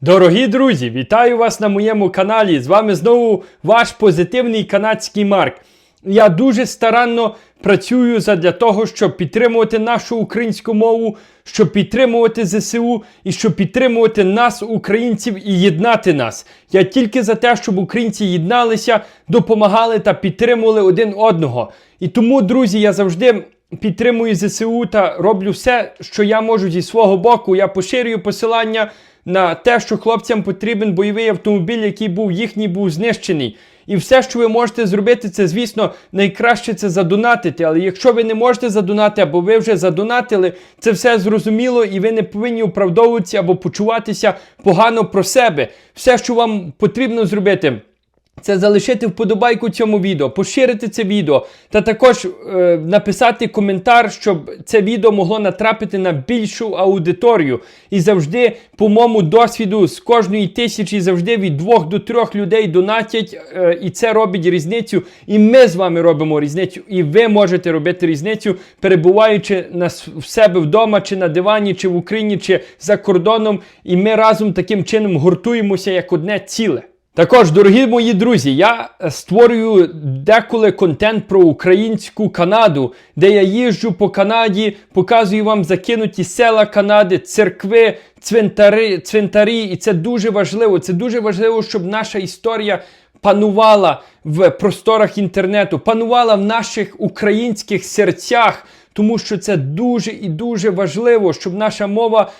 Дорогі друзі, вітаю вас на моєму каналі. З вами знову ваш позитивний канадський Марк. Я дуже старанно працюю задля того, щоб підтримувати нашу українську мову, щоб підтримувати ЗСУ і щоб підтримувати нас, українців, і єднати нас. Я тільки за те, щоб українці єдналися, допомагали та підтримували один одного. І тому, друзі, я завжди підтримую ЗСУ та роблю все, що я можу зі свого боку. Я поширюю посилання на те, що хлопцям потрібен бойовий автомобіль, який був їхній, був знищений. І все, що ви можете зробити, це, звісно, найкраще це задонатити. Але якщо ви не можете задонати, або ви вже задонатили, це все зрозуміло, і ви не повинні оправдовуватися або почуватися погано про себе. Все, що вам потрібно зробити. Це залишити вподобайку цьому відео, поширити це відео та також е, написати коментар, щоб це відео могло натрапити на більшу аудиторію. І завжди, по моєму досвіду, з кожної тисячі завжди від двох до трьох людей донатять, е, і це робить різницю. І ми з вами робимо різницю, і ви можете робити різницю, перебуваючи на в себе вдома, чи на дивані, чи в Україні, чи за кордоном. І ми разом таким чином гуртуємося як одне ціле. Також, дорогі мої друзі, я е, створюю деколи контент про українську Канаду, де я їжджу по Канаді, показую вам закинуті села Канади, церкви, цвинтари, цвинтарі. І це дуже важливо. Це дуже важливо, щоб наша історія панувала в просторах інтернету, панувала в наших українських серцях. Тому що це дуже і дуже важливо, щоб наша мова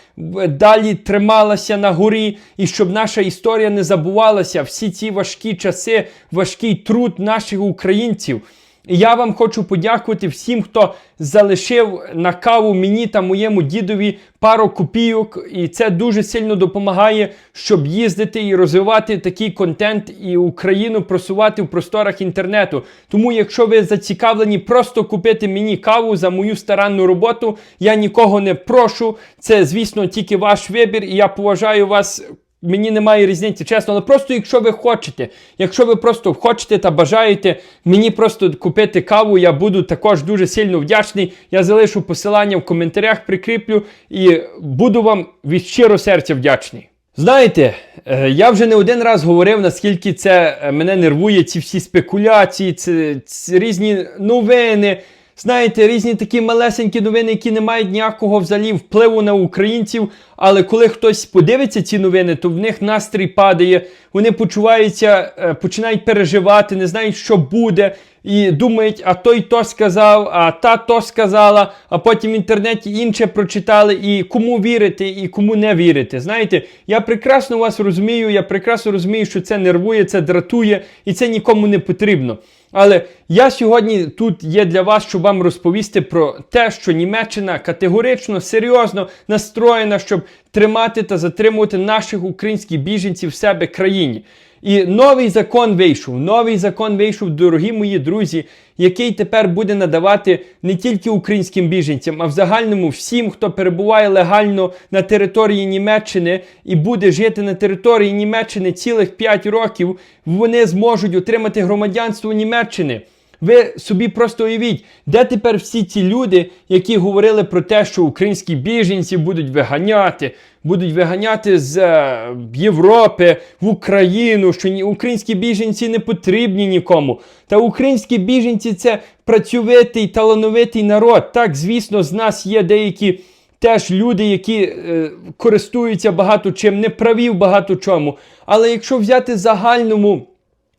далі трималася на горі, і щоб наша історія не забувалася всі ці важкі часи, важкий труд наших українців. Я вам хочу подякувати всім, хто залишив на каву мені та моєму дідові пару копійок. І це дуже сильно допомагає, щоб їздити і розвивати такий контент і Україну просувати в просторах інтернету. Тому, якщо ви зацікавлені просто купити мені каву за мою старанну роботу, я нікого не прошу. Це, звісно, тільки ваш вибір, і я поважаю вас. Мені немає різниці, чесно, але просто якщо ви хочете, якщо ви просто хочете та бажаєте мені просто купити каву, я буду також дуже сильно вдячний. Я залишу посилання в коментарях, прикріплю і буду вам від щиро серця вдячний. Знаєте, е, я вже не один раз говорив, наскільки це е, мене нервує, ці всі спекуляції, ці, ці різні новини. Знаєте, різні такі малесенькі новини, які не мають ніякого взагалі впливу на українців. Але коли хтось подивиться ці новини, то в них настрій падає, вони почуваються, е, починають переживати, не знають, що буде, і думають, а той то сказав, а та то сказала, а потім в інтернеті інше прочитали, і кому вірити, і кому не вірити. Знаєте, я прекрасно вас розумію, я прекрасно розумію, що це нервує, це дратує, і це нікому не потрібно. Але я сьогодні тут є для вас, щоб вам розповісти про те, що Німеччина категорично, серйозно настроєна, щоб тримати та затримувати наших українських біженців в себе країні. І новий закон вийшов. Новий закон вийшов, дорогі мої друзі, який тепер буде надавати не тільки українським біженцям, а в загальному всім, хто перебуває легально на території Німеччини і буде жити на території Німеччини цілих 5 років, вони зможуть отримати громадянство Німеччини. Ви собі просто уявіть, де тепер всі ці люди, які говорили про те, що українські біженці будуть виганяти, будуть виганяти з е, Європи в Україну, що українські біженці не потрібні нікому. Та українські біженці це працьовитий, талановитий народ. Так, звісно, з нас є деякі. Теж люди, які е, користуються багато чим, не праві в багато чому. Але якщо взяти загальному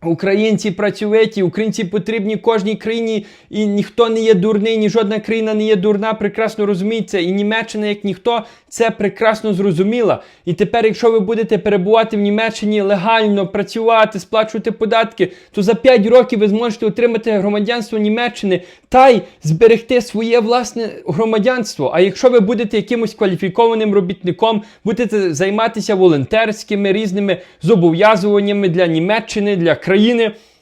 Українці працьовиті, українці потрібні кожній країні, і ніхто не є дурний, ні жодна країна не є дурна, прекрасно розуміється. І Німеччина, як ніхто, це прекрасно зрозуміла. І тепер, якщо ви будете перебувати в Німеччині легально, працювати, сплачувати податки, то за 5 років ви зможете отримати громадянство Німеччини та й зберегти своє власне громадянство. А якщо ви будете якимось кваліфікованим робітником, будете займатися волонтерськими різними зобов'язуваннями для Німеччини, для країни,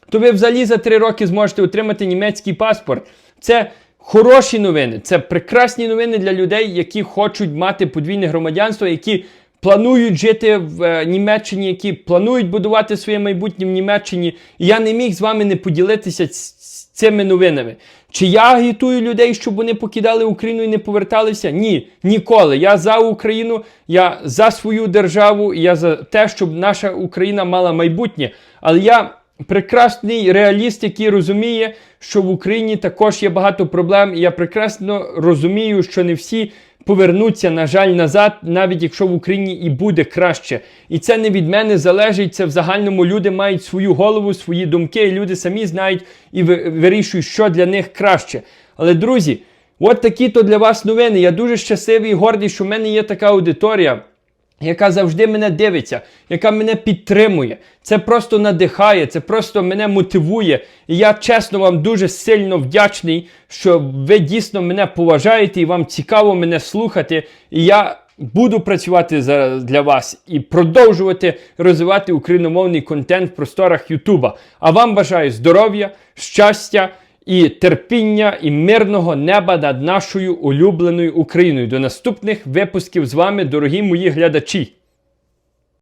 то ви взагалі за 3 роки зможете отримати німецький паспорт. Це хороші новини, це прекрасні новини для людей, які хочуть мати подвійне громадянство, які планують жити в е, Німеччині, які планують будувати своє майбутнє в Німеччині. І я не міг з вами не поділитися цими новинами. Чи я агітую людей, щоб вони покидали Україну і не поверталися? Ні, ніколи. Я за Україну, я за свою державу, я за те, щоб наша Україна мала майбутнє. Але я прекрасний реаліст, який розуміє, що в Україні також є багато проблем. І я прекрасно розумію, що не всі повернуться, на жаль, назад, навіть якщо в Україні і буде краще. І це не від мене залежить. Це в загальному люди мають свою голову, свої думки, і люди самі знають і вирішують, що для них краще. Але друзі, от такі то для вас новини. Я дуже щасливий і гордий, що в мене є така аудиторія яка завжди мене дивиться, яка мене підтримує. Це просто надихає, це просто мене мотивує. І я чесно вам дуже сильно вдячний, що ви дійсно мене поважаєте і вам цікаво мене слухати. І я буду працювати за, для вас і продовжувати розвивати україномовний контент в просторах Ютуба. А вам бажаю здоров'я, щастя і терпіння і мирного неба над нашою улюбленою Україною. До наступних випусків з вами, дорогі мої глядачі.